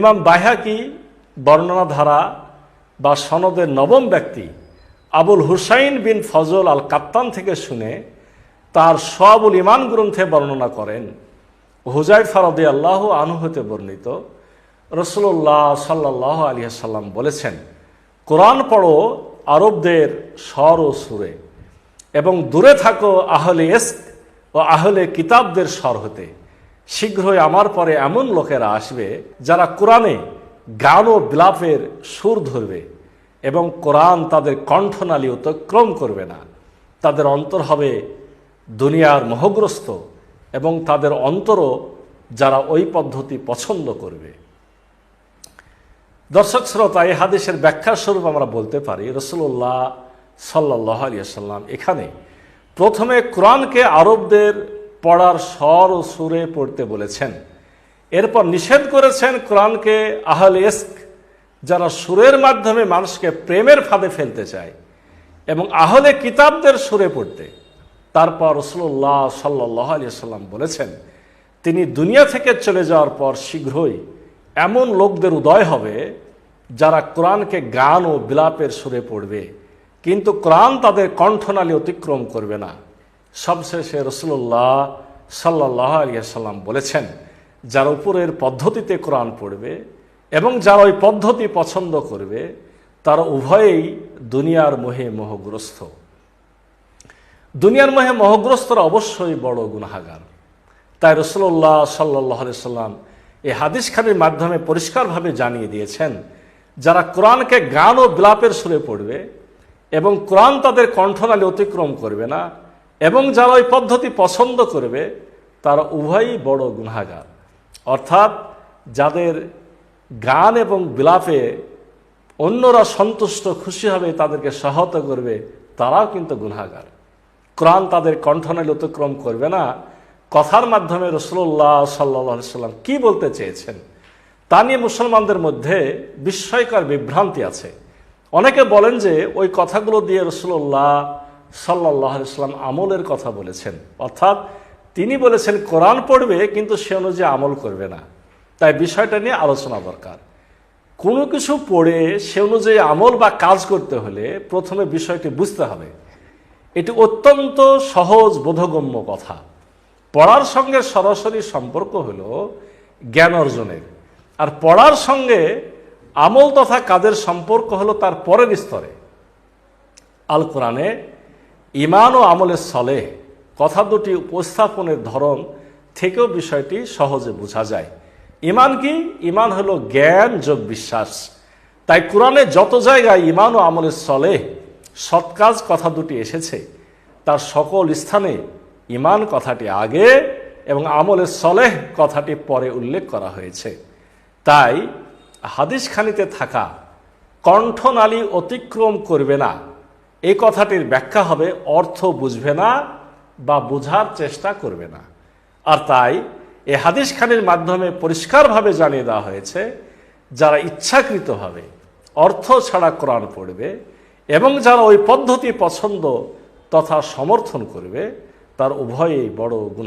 ইমাম বাহাকি বর্ণনা ধারা বা সনদের নবম ব্যক্তি আবুল হুসাইন বিন ফজল আল কাত্তান থেকে শুনে তার সবুল ইমান গ্রন্থে বর্ণনা করেন। হুজাই ফারদি আল্লাহ আনু হতে বর্ণিত রসুল্লাহ সাল্লাহ আলিয়াল্লাম বলেছেন, কোরআন পড়ো আরবদের স্বর ও সুরে এবং দূরে থাকো আহলে এস্ক ও আহলে কিতাবদের স্বর হতে। শীঘ্রই আমার পরে এমন লোকেরা আসবে যারা কোরআনে গান ও বিলাপের সুর ধরবে এবং কোরআন তাদের কণ্ঠনালী অতিক্রম করবে না। তাদের অন্তর হবে দুনিয়ার মোহগ্রস্ত এবং তাদের অন্তরও যারা ওই পদ্ধতি পছন্দ করবে। দর্শক শ্রোতা, এই হাদিসের ব্যাখ্যা স্বরূপ আমরা বলতে পারি রসুল্লাহ সাল্লাহ আলিয়াল্লাম এখানে প্রথমে কোরআনকে আরবদের পড়ার স্বর ও সুরে পড়তে বলেছেন। এরপর নিষেধ করেছেন কোরআনকে আহল এস্ক যারা সুরের মাধ্যমে মানুষকে প্রেমের ফাঁদে ফেলতে চায় এবং আহলে কিতাবদের সুরে পড়তে। তারপর রসুল্লাহ সাল্লাহ আলিয়াল্লাম বলেছেন, তিনি দুনিয়া থেকে চলে যাওয়ার পর শীঘ্রই এমন লোকদের উদয় হবে যারা কোরআনকে গান ও বিলাপের সুরে পড়বে। কিন্তু কোরআন তাদের কণ্ঠনালী অতিক্রম করবে না। সবশেষে রসুল্লাহ সাল্লাহ আলিয়াল্লাম বলেছেন, যার উপরের পদ্ধতিতে কোরআন পড়বে এবং যারা ওই পদ্ধতি পছন্দ করবে, তারা উভয়েই দুনিয়ার মোহে মোহগ্রস্ত। দুনিয়ার মোহে মোহগ্রস্তরা অবশ্যই বড় গুনাহাগার। তাই রসুল্লাহ সাল্লাহ সাল্লাম এই হাদিস খানির মাধ্যমে পরিষ্কারভাবে জানিয়ে দিয়েছেন, যারা কোরআনকে গান ও বিলাপের সুরে পড়বে এবং কোরআন তাদের কণ্ঠনালী অতিক্রম করবে না এবং যারা ওই পদ্ধতি পছন্দ করবে, তারা উভয়ই বড় গুনাহাগার। অর্থাৎ যাদের গান এবং বিলাপে অন্যরা সন্তুষ্ট খুশি হবে, তাদেরকে সহায়তা করবে, তারাও কিন্তু গুনাহাগার। কোরআন তাদের কণ্ঠনালী অতিক্রম করবে না। কথার মাধ্যমে রসুল্লাহ সাল্লা সাল্লাম কি বলতে চেয়েছেন, তা নিয়ে মুসলমানদের মধ্যে বিস্ময়কর বিভ্রান্তি আছে। অনেকে বলেন যে, ওই কথাগুলো দিয়ে রসুল্লাহ সাল্লাহ সাল্লাম আমলের কথা বলেছেন। অর্থাৎ তিনি বলেছেন, কোরআন পড়বে, কিন্তু সে অনুযায়ী আমল করবে না। তাই বিষয়টা নিয়ে আলোচনা দরকার। কোনো কিছু পড়ে সে অনুযায়ী আমল বা কাজ করতে হলে প্রথমে বিষয়টি বুঝতে হবে। এটি অত্যন্ত সহজ, বোধগম্য কথা। পড়ার সঙ্গে সরাসরি সম্পর্ক হল জ্ঞান অর্জনের। আর পড়ার সঙ্গে আমল তথা কাজের সম্পর্ক হলো তার পরের স্তরে। আল কোরআনে ইমান ও আমলের সলে কথা দুটি উপস্থাপনের ধরন থেকেও বিষয়টি সহজে বোঝা যায়। ইমান কি? ইমান হলো জ্ঞান যোগ বিশ্বাস। তাই কোরআনে যত জায়গায় ইমান ও আমলের সলে সৎ কাজ কথা দুটি এসেছে, তার সকল স্থানে ইমান কথাটি আগে এবং আমলের সলেহ কথাটি পরে উল্লেখ করা হয়েছে। তাই হাদিস খানিতে থাকা কণ্ঠনালী অতিক্রম করবে না। এই কথাটির ব্যাখ্যা হবে, অর্থ বুঝবে না বা বোঝার চেষ্টা করবে না। আর তাই এ হাদিস খানের মাধ্যমে পরিষ্কারভাবে জানিয়ে দেওয়া হয়েছে, যারা ইচ্ছাকৃতভাবে অর্থ ছাড়া কোরআন পড়বে এবং যারা ওই পদ্ধতি পছন্দ তথা সমর্থন করবে, তার উভয়েই বড় গুণ